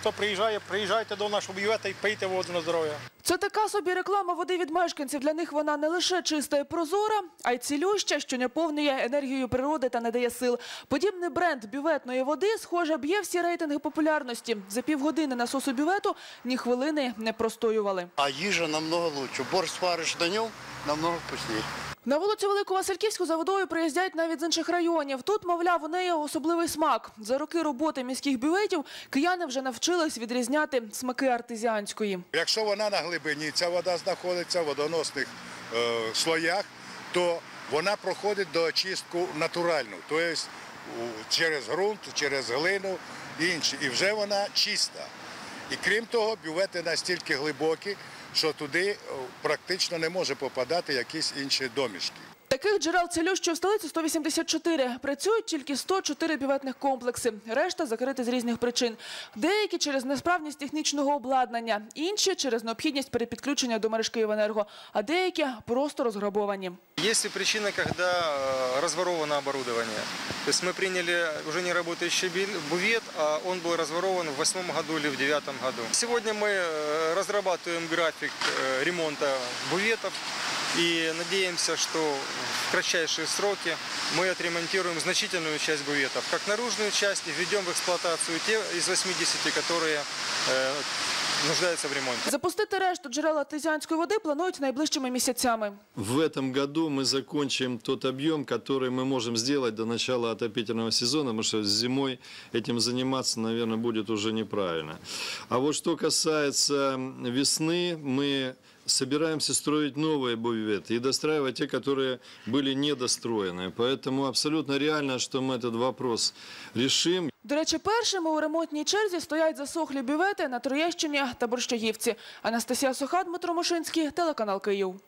хто приїжджає, приїжджайте до нашого бювета і пийте воду на здоров'я. Це така собі реклама води від мешканців. Для них вона не лише чиста і прозора, а й цілюща, що наповнює енергією природи та не дає сил. Подібний бренд бюветної води, схоже, б'є всі рейтинги популярності. За півгодини насосу бювету ні хвилини не простоювали. А їжа намного лучше. Борщ свариш до нього, намного вкуснее. На вулицю Велику Васильківську за водою приїздять навіть з інших районів. Тут, мовляв, у неї особливий смак. За роки роботи міських бюветів кияни вже навчились відрізняти смаки артезіанської. Якщо вона на глибині, ця вода знаходиться в водоносних е, слоях, то вона проходить до очистку натуральну, тобто через ґрунт, через глину і інші. І вже вона чиста. І крім того, бювети настільки глибокі, що туди практично не може попадати якісь інші домішки Таких джерел цілющої в столиці 184. Працюють тільки 104 бюветних комплекси. Решта закриті з різних причин. Деякі через несправність технічного обладнання, інші через необхідність перепідключення до мереж «Київенерго», а деякі просто розграбовані. Есть и причина, когда э, разворовано оборудование. То есть мы приняли уже не работающий бил- бувет, а он был разворован в восьмом году или в девятом году. Сегодня мы э, разрабатываем график э, ремонта буветов И надеемся, что в кратчайшие сроки мы отремонтируем значительную часть буветов, как наружную часть, и введем в эксплуатацию те из 80, которые э, нуждаются в ремонте. Запустити решту джерел артезіанської води планують найближчими місяцями. В этом году мы закончим тот объем, который мы можем сделать до начала отопительного сезона, потому что зимой этим заниматься, наверное, будет уже неправильно. А вот что касается весны, мы собираемся строить новые бюветы и достраивать те, которые были недостроены. Поэтому абсолютно реально, что мы этот вопрос решим. До речі, першими у ремонтній черзі стоять засохлі бювети на Троєщині та Борщагівці. Анастасія Суха, Дмитро Мошинський, телеканал Київ.